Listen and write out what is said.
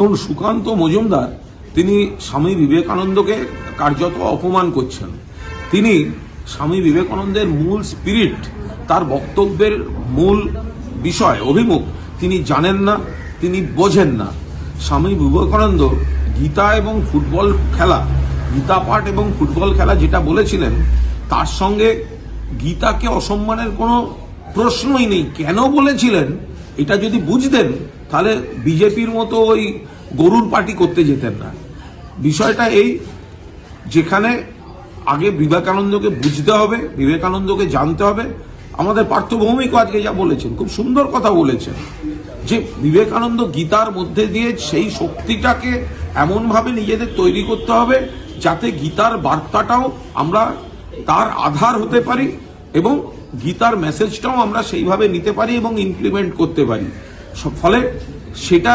এবং সুকান্ত মজুমদার, তিনি স্বামী বিবেকানন্দকে কার্যত অপমান করছেন। তিনি স্বামী বিবেকানন্দের মূল স্পিরিট, তার বক্তব্যের মূল বিষয়, অভিমুখ, তিনি জানেন না, তিনি বোঝেন না। স্বামী বিবেকানন্দ গীতা এবং ফুটবল খেলা, গীতা পাঠ এবং ফুটবল খেলা যেটা বলেছিলেন, তার সঙ্গে গীতাকে অসম্মানের কোনো প্রশ্নই নেই। কেন বলেছিলেন? এটা যদি বুঝতেন তাহলে বিজেপির মতো ওই গরুর পার্টি করতে যেতেন না। বিষয়টা এই, যেখানে আগে বিবেকানন্দকে বুঝতে হবে, বিবেকানন্দকে জানতে হবে, আমাদের পার্থভৌমিক আজকে যা বলেছেন, খুব সুন্দর কথা বলেছেন যে বিবেকানন্দ গীতার মধ্যে দিয়ে সেই শক্তিটাকে এমনভাবে নিজেদের তৈরি করতে হবে যাতে গীতার বার্তাটাও আমরা তার আধার হতে পারি এবং গীতার মেসেজটাও আমরা সেইভাবে নিতে পারি এবং ইমপ্লিমেন্ট করতে পারি। ফলে সেটা